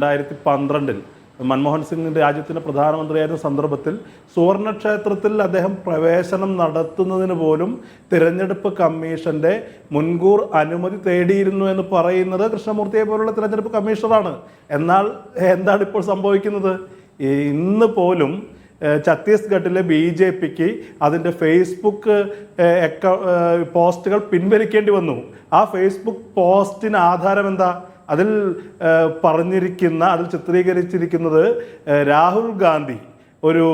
രണ്ടായിരത്തി പന്ത്രണ്ടിൽ മൻമോഹൻ സിംഗ് രാജ്യത്തിന്റെ പ്രധാനമന്ത്രിയായിരുന്ന സന്ദർഭത്തിൽ സുവർണക്ഷേത്രത്തിൽ അദ്ദേഹം പ്രവേശനം നടത്തുന്നതിന് പോലും തിരഞ്ഞെടുപ്പ് കമ്മീഷന്റെ മുൻകൂർ അനുമതി തേടിയിരുന്നു എന്ന് പറയുന്നത് കൃഷ്ണമൂർത്തിയെ പോലുള്ള തിരഞ്ഞെടുപ്പ് കമ്മീഷണറാണ്. എന്നാൽ എന്താണ് ഇപ്പോൾ സംഭവിക്കുന്നത്? ഇന്ന് പോലും ഛത്തീസ്ഗഡിലെ ബി ജെ പിക്ക് അതിന്റെ ഫേസ്ബുക്ക് പോസ്റ്റുകൾ പിൻവലിക്കേണ്ടി വന്നു. ആ ഫേസ്ബുക്ക് പോസ്റ്റിന് ആധാരം എന്താ? അതിൽ പറഞ്ഞിരിക്കുന്ന അതിൽ ചിത്രീകരിച്ചിരിക്കുന്നത് രാഹുൽ ഗാന്ധി ഒരു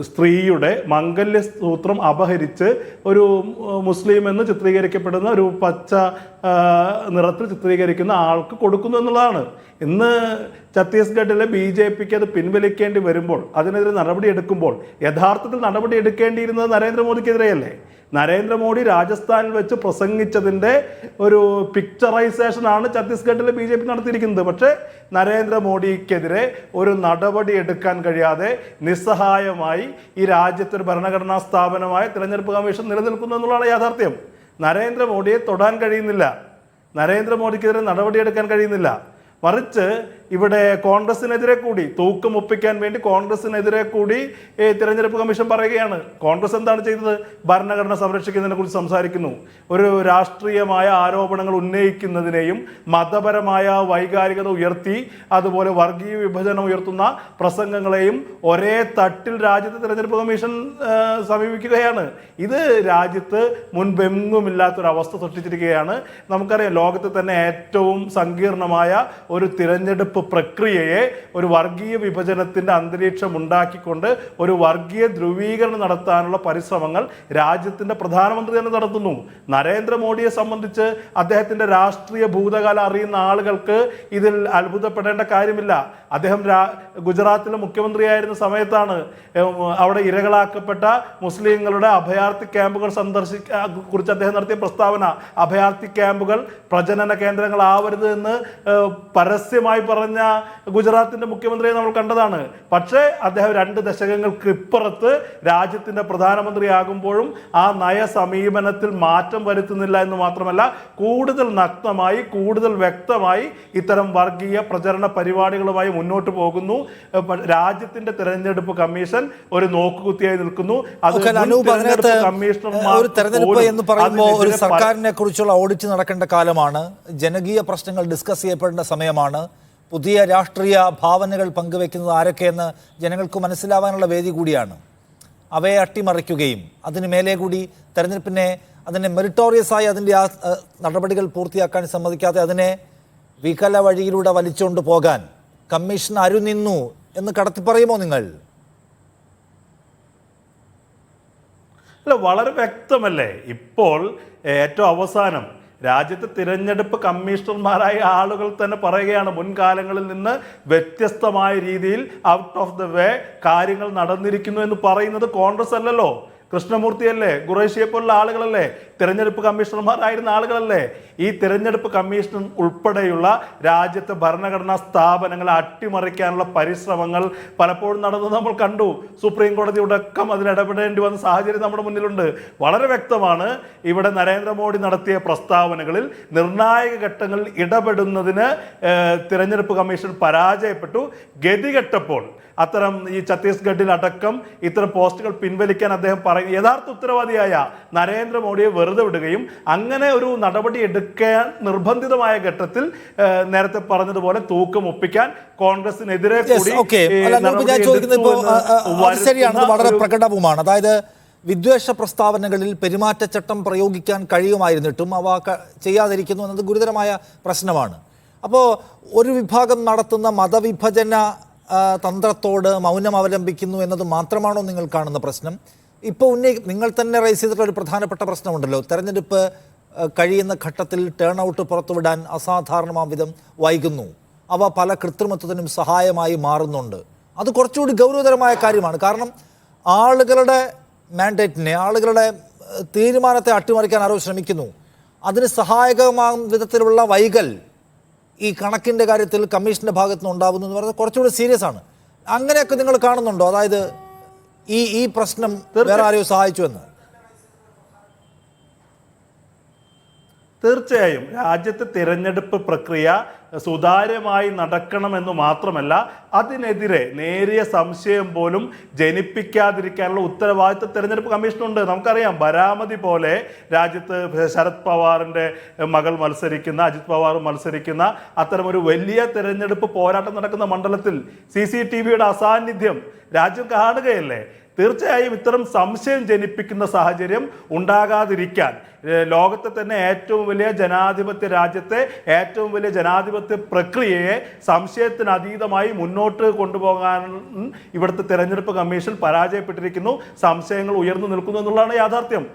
സ്ത്രീയുടെ മംഗല്യ സൂത്രം അപഹരിച്ച് ഒരു മുസ്ലിം എന്ന് ചിത്രീകരിക്കപ്പെടുന്ന ഒരു പച്ച നിറത്തിൽ ചിത്രീകരിക്കുന്ന ആൾക്ക് കൊടുക്കുന്നു എന്നുള്ളതാണ്. ഇന്ന് ഛത്തീസ്ഗഡിലെ ബി ജെ പിക്ക് അത് പിൻവലിക്കേണ്ടി വരുമ്പോൾ അതിനെതിരെ നടപടി എടുക്കുമ്പോൾ യഥാർത്ഥത്തിൽ നടപടി എടുക്കേണ്ടിയിരുന്നത് നരേന്ദ്രമോദിക്കെതിരെയല്ലേ? നരേന്ദ്രമോദി രാജസ്ഥാനിൽ വെച്ച് പ്രസംഗിച്ചതിന്റെ ഒരു പിക്ചറൈസേഷൻ ആണ് ഛത്തീസ്ഗഡിലെ ബി ജെ പി നടത്തിയിരിക്കുന്നത്. പക്ഷേ നരേന്ദ്രമോദിക്കെതിരെ ഒരു നടപടി എടുക്കാൻ കഴിയാതെ നിസ്സഹായമായി ഈ രാജ്യത്തൊരു ഭരണഘടനാ സ്ഥാപനമായ തിരഞ്ഞെടുപ്പ് കമ്മീഷൻ നിലനിൽക്കുന്നു എന്നുള്ളതാണ് യാഥാർത്ഥ്യം. നരേന്ദ്രമോദിയെ തൊടാൻ കഴിയുന്നില്ല. നരേന്ദ്രമോദിക്കെതിരെ നടപടിയെടുക്കാൻ കഴിയുന്നില്ല. മറിച്ച് ഇവിടെ കോൺഗ്രസിനെതിരെ കൂടി തൂക്കം ഒപ്പിക്കാൻ വേണ്ടി കോൺഗ്രസിനെതിരെ കൂടി തിരഞ്ഞെടുപ്പ് കമ്മീഷൻ പറയുകയാണ്. കോൺഗ്രസ് എന്താണ് ചെയ്തത്? ഭരണഘടന സംരക്ഷിക്കുന്നതിനെ കുറിച്ച് സംസാരിക്കുന്നു. ഒരു രാഷ്ട്രീയമായ ആരോപണങ്ങൾ ഉന്നയിക്കുന്നതിനെയും മതപരമായ വൈകാരികത ഉയർത്തി അതുപോലെ വർഗീയ വിഭജനം ഉയർത്തുന്ന പ്രസംഗങ്ങളെയും ഒരേ തട്ടിൽ രാജ്യത്തെ തിരഞ്ഞെടുപ്പ് കമ്മീഷൻ സമീപിക്കുകയാണ്. ഇത് രാജ്യത്ത് മുൻപെങ്ങുമില്ലാത്തൊരവസ്ഥ സൃഷ്ടിച്ചിരിക്കുകയാണ്. നമുക്കറിയാം ലോകത്തെ തന്നെ ഏറ്റവും സങ്കീർണമായ ഒരു തിരഞ്ഞെടുപ്പ് പ്രക്രിയയെ ഒരു വർഗീയ വിഭജനത്തിന്റെ അന്തരീക്ഷം ഉണ്ടാക്കിക്കൊണ്ട് ഒരു വർഗീയ ധ്രുവീകരണം നടത്താനുള്ള പരിശ്രമങ്ങൾ രാജ്യത്തിന്റെ പ്രധാനമന്ത്രി തന്നെ നടത്തുന്നു. നരേന്ദ്രമോദിയെ സംബന്ധിച്ച് അദ്ദേഹത്തിന്റെ രാഷ്ട്രീയ ഭൂതകാലം അറിയുന്ന ആളുകൾക്ക് ഇതിൽ അത്ഭുതപ്പെടേണ്ട കാര്യമില്ല. അദ്ദേഹം ഗുജറാത്തിലെ മുഖ്യമന്ത്രിയായിരുന്ന സമയത്താണ് അവിടെ ഇരകളാക്കപ്പെട്ട മുസ്ലിങ്ങളുടെ അഭയാർത്ഥി ക്യാമ്പുകൾ സന്ദർശിക്ക കുറിച്ച് അദ്ദേഹം നടത്തിയ പ്രസ്താവന. അഭയാർത്ഥി ക്യാമ്പുകൾ പ്രജനന കേന്ദ്രങ്ങളാവരുത് എന്ന് പരസ്യമായി പറഞ്ഞ ഗുജറാത്തിന്റെ മുഖ്യമന്ത്രിയെ നമ്മൾ കണ്ടതാണ്. പക്ഷേ അദ്ദേഹം രണ്ട് ദശകങ്ങൾക്ക് ഇപ്പുറത്ത് രാജ്യത്തിന്റെ പ്രധാനമന്ത്രിയാകുമ്പോഴും ആ നയ സമീപനത്തിൽ മാറ്റം വരുത്തുന്നില്ല എന്ന് മാത്രമല്ല കൂടുതൽ നഗ്നമായി കൂടുതൽ വ്യക്തമായി ഇത്തരം വർഗീയ പ്രചരണ പരിപാടികളുമായി മുന്നോട്ട് പോകുന്നു. രാജ്യത്തിന്റെ തെരഞ്ഞെടുപ്പ് കമ്മീഷൻ ഒരു നോക്കുകുത്തിയായി നിൽക്കുന്നു. അത് ഒരു തെരഞ്ഞെടുപ്പ് എന്ന് പറയുമ്പോൾ ഒരു സർക്കാരിനെ കുറിച്ചുള്ള ഓഡിറ്റ് നടക്കേണ്ട കാലമാണ്. ജനകീയ പ്രശ്നങ്ങൾ ഡിസ്കസ് ചെയ്യപ്പെടേണ്ട സമയമാണ്. പുതിയ രാഷ്ട്രീയ ഭാവനകൾ പങ്കുവെക്കുന്നത് ആരൊക്കെയെന്ന് ജനങ്ങൾക്ക് മനസ്സിലാവാനുള്ള വേദി കൂടിയാണ്. അവയെ അട്ടിമറിക്കുകയും അതിന് മേലെ കൂടി തെരഞ്ഞെടുപ്പിനെ അതിനെ മെറിറ്റോറിയസ് ആയി അതിന്റെ ആ നടപടികൾ പൂർത്തിയാക്കാൻ സമ്മതിക്കാതെ അതിനെ വികല വഴിയിലൂടെ വലിച്ചുകൊണ്ട് പോകാൻ കമ്മീഷൻ അരുനിന്നു എന്ന് കടത്തി പറയുമോ നിങ്ങൾ? അല്ല വളരെ വ്യക്തമല്ലേ? ഇപ്പോൾ ഏറ്റവും അവസാനം രാജ്യത്തെ തിരഞ്ഞെടുപ്പ് കമ്മീഷണർമാരായ ആളുകൾ തന്നെ പറയുകയാണ് മുൻകാലങ്ങളിൽ നിന്ന് വ്യത്യസ്തമായ രീതിയിൽ ഔട്ട് ഓഫ് ദ വേ കാര്യങ്ങൾ നടന്നിരിക്കുന്നു എന്ന് പറയുന്നത് കോൺഗ്രസ് അല്ലല്ലോ. കൃഷ്ണമൂർത്തിയല്ലേ? ഖുറേഷിയെ പോലുള്ള ആളുകളല്ലേ? തിരഞ്ഞെടുപ്പ് കമ്മീഷണർമാരായിരുന്ന ആളുകളല്ലേ? ഈ തിരഞ്ഞെടുപ്പ് കമ്മീഷൻ ഉൾപ്പെടെയുള്ള രാജ്യത്തെ ഭരണഘടനാ സ്ഥാപനങ്ങളെ അട്ടിമറിക്കാനുള്ള പരിശ്രമങ്ങൾ പലപ്പോഴും നടന്നത് നമ്മൾ കണ്ടു. സുപ്രീം കോടതി ഉടക്കം അതിൽ ഇടപെടേണ്ടി വന്ന സാഹചര്യം നമ്മുടെ മുന്നിലുണ്ട്. വളരെ വ്യക്തമാണ് ഇവിടെ നരേന്ദ്രമോദി നടത്തിയ പ്രസ്താവനകളിൽ നിർണായക ഘട്ടങ്ങളിൽ ഇടപെടുന്നതിന് തിരഞ്ഞെടുപ്പ് കമ്മീഷൻ പരാജയപ്പെട്ടു. ഗതികെട്ടപ്പോൾ അത്തരം ഈ ഛത്തീസ്ഗഡിൽ അടക്കം ഇത്തരം പോസ്റ്റുകൾ പിൻവലിക്കാൻ അദ്ദേഹം പറയും യഥാർത്ഥ ഉത്തരവാദിയായ നരേന്ദ്രമോദിയെ വെറുതെ വിടുകയും അങ്ങനെ ഒരു നടപടി എടുക്കാൻ നിർബന്ധിതമായ ഘട്ടത്തിൽ നേരത്തെ പറഞ്ഞതുപോലെ തൂക്കം ഒപ്പിക്കാൻ കോൺഗ്രസിനെതിരെ ശരിയാണ് വളരെ പ്രകടവുമാണ്. അതായത് വിദ്വേഷ പ്രസ്താവനകളിൽ പെരുമാറ്റച്ചട്ടം പ്രയോഗിക്കാൻ കഴിയുമായിരുന്നിട്ടും അവ ചെയ്യാതിരിക്കുന്നു എന്നത് ഗുരുതരമായ പ്രശ്നമാണ്. അപ്പോൾ ഒരു വിഭാഗം നടത്തുന്ന മതവിഭജന തന്ത്രത്തോട് മൗനം അവലംബിക്കുന്നു എന്നത് മാത്രമാണോ നിങ്ങൾ കാണുന്ന പ്രശ്നം? ഇപ്പോൾ ഉന്നയി നിങ്ങൾ തന്നെ റൈസ് ചെയ്തിട്ടുള്ള ഒരു പ്രധാനപ്പെട്ട പ്രശ്നമുണ്ടല്ലോ. തെരഞ്ഞെടുപ്പ് കഴിയുന്ന ഘട്ടത്തിൽ ടേൺ ഔട്ട് പുറത്തുവിടാൻ അസാധാരണമാം വിധം വൈകുന്നു. അവ പല കൃത്രിമത്വത്തിനും സഹായമായി മാറുന്നുണ്ട്. അത് കുറച്ചുകൂടി ഗൗരവതരമായ കാര്യമാണ്. കാരണം ആളുകളുടെ മാൻഡേറ്റിനെ ആളുകളുടെ തീരുമാനത്തെ അട്ടിമറിക്കാൻ ആരോ ശ്രമിക്കുന്നു. അതിന് സഹായകമാകും വിധത്തിലുള്ള വൈകൽ ഈ കണക്കിന്റെ കാര്യത്തിൽ കമ്മീഷന്റെ ഭാഗത്തുനിന്ന് ഉണ്ടാകുന്നു എന്ന് പറയുന്നത് കുറച്ചുകൂടി സീരിയസ് ആണ്. അങ്ങനെയൊക്കെ നിങ്ങൾ കാണുന്നുണ്ടോ? അതായത് ഈ ഈ പ്രശ്നം വേറെ ആരെയോ സഹായിച്ചു എന്ന്? തീർച്ചയായും രാജ്യത്തെ തിരഞ്ഞെടുപ്പ് പ്രക്രിയ സുതാര്യമായി നടക്കണമെന്ന് മാത്രമല്ല അതിനെതിരെ നേരിയ സംശയം പോലും ജനിപ്പിക്കാതിരിക്കാനുള്ള ഉത്തരവാദിത്വ തിരഞ്ഞെടുപ്പ് കമ്മീഷനുണ്ട്. നമുക്കറിയാം ബരാമതി പോലെ രാജ്യത്ത് ശരത് പവാറിന്റെ മകൾ മത്സരിക്കുന്ന അജിത് പവാർ മത്സരിക്കുന്ന അത്തരമൊരു വലിയ തിരഞ്ഞെടുപ്പ് പോരാട്ടം നടക്കുന്ന മണ്ഡലത്തിൽ സി സി ടി വിയുടെ അസാന്നിധ്യം രാജ്യം കാണുകയല്ലേ? തീർച്ചയായും ഇത്തരം സംശയം ജനിപ്പിക്കുന്ന സാഹചര്യം ഉണ്ടാകാതിരിക്കാൻ ലോകത്തെ തന്നെ ഏറ്റവും വലിയ ജനാധിപത്യ രാജ്യത്തെ ഏറ്റവും വലിയ ജനാധിപത്യ പ്രക്രിയയെ സംശയത്തിന് അതീതമായി മുന്നോട്ട് കൊണ്ടുപോകാൻ ഇവിടുത്തെ തെരഞ്ഞെടുപ്പ് കമ്മീഷൻ പരാജയപ്പെട്ടിരിക്കുന്നു. സംശയങ്ങൾ ഉയർന്നു നിൽക്കുന്നു എന്നുള്ളതാണ് യാഥാർത്ഥ്യം.